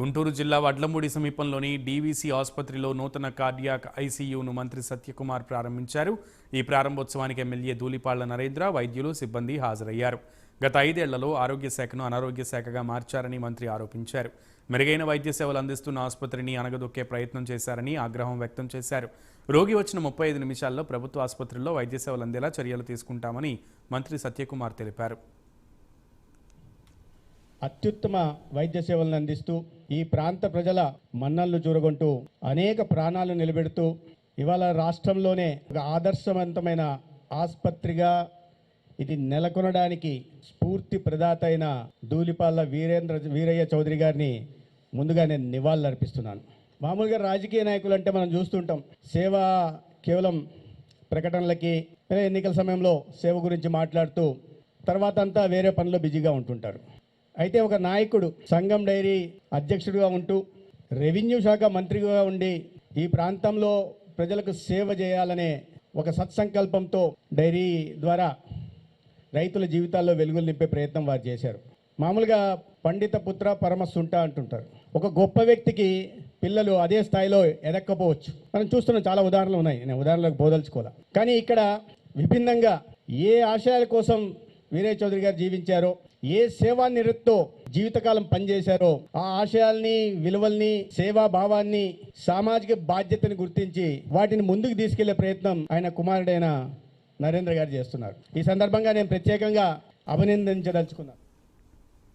గుంటూరు జిల్లా వడ్లమూడి సమీపంలోని డీవీసీ ఆసుపత్రిలో నూతన కార్డియాక్ ఐసీయూను మంత్రి సత్యకుమార్ ప్రారంభించారు. ఈ ప్రారంభోత్సవానికి ఎమ్మెల్యే ధూళిపాళ్ళ నరేంద్ర వైద్యులు సిబ్బంది హాజరయ్యారు. గత ఐదేళ్ళలో ఆరోగ్య శాఖను అనారోగ్య శాఖగా మార్చారని మంత్రి ఆరోపించారు. మెరుగైన వైద్య సేవలు అందిస్తున్న ఆసుపత్రిని అనగదొక్కే ప్రయత్నం చేశారని ఆగ్రహం వ్యక్తం చేశారు. రోగి వచ్చిన ముప్పై ఐదు నిమిషాల్లో ప్రభుత్వ ఆసుపత్రుల్లో వైద్య సేవలు అందేలా చర్యలు తీసుకుంటామని మంత్రి సత్యకుమార్ తెలిపారు. అత్యుత్తమ వైద్య సేవలను అందిస్తూ ఈ ప్రాంత ప్రజల మన్నళ్ళు చూరగొంటూ అనేక ప్రాణాలు నిలబెడుతూ ఇవాళ రాష్ట్రంలోనే ఒక ఆదర్శవంతమైన ఆసుపత్రిగా ఇది నెలకొనడానికి స్ఫూర్తి ప్రదాత అయిన ధూళిపాల వీరేంద్ర వీరయ్య చౌదరి గారిని ముందుగా నేను నివాళులర్పిస్తున్నాను. మామూలుగా రాజకీయ నాయకులు అంటే మనం చూస్తుంటాం సేవ కేవలం ప్రకటనలకి ఎన్నికల సమయంలో సేవ గురించి మాట్లాడుతూ తర్వాత అంతా వేరే పనిలో బిజీగా ఉంటుంటారు. అయితే ఒక నాయకుడు సంఘం డైరీ అధ్యక్షుడిగా ఉంటూ రెవెన్యూ శాఖ మంత్రిగా ఉండి ఈ ప్రాంతంలో ప్రజలకు సేవ చేయాలనే ఒక సత్సంకల్పంతో డైరీ ద్వారా రైతుల జీవితాల్లో వెలుగులు నింపే ప్రయత్నం వారు చేశారు. మామూలుగా పండిత పుత్ర పరమసుంట అంటుంటారు. ఒక గొప్ప వ్యక్తికి పిల్లలు అదే స్థాయిలో ఎదక్కపోవచ్చు. మనం చూస్తున్న చాలా ఉదాహరణలు ఉన్నాయి. నేను ఉదాహరణలకు బోదలుచుకోవాలి కానీ ఇక్కడ విభిన్నంగా ఏ ఆశయాల కోసం వీరయ్య చౌదరి గారు జీవించారో ఏ సేవా నిరతితో జీవితకాలం పనిచేశారో ఆ ఆశయాల్ని విలువల్ని సేవా భావాన్ని సామాజిక బాధ్యతని గుర్తించి వాటిని ముందుకు తీసుకెళ్ళే ప్రయత్నం ఆయన కుమారుడైన నరేంద్ర గారు చేస్తున్నారు. ఈ సందర్భంగా నేను ప్రత్యేకంగా అభినందించదలుచుకున్నాను.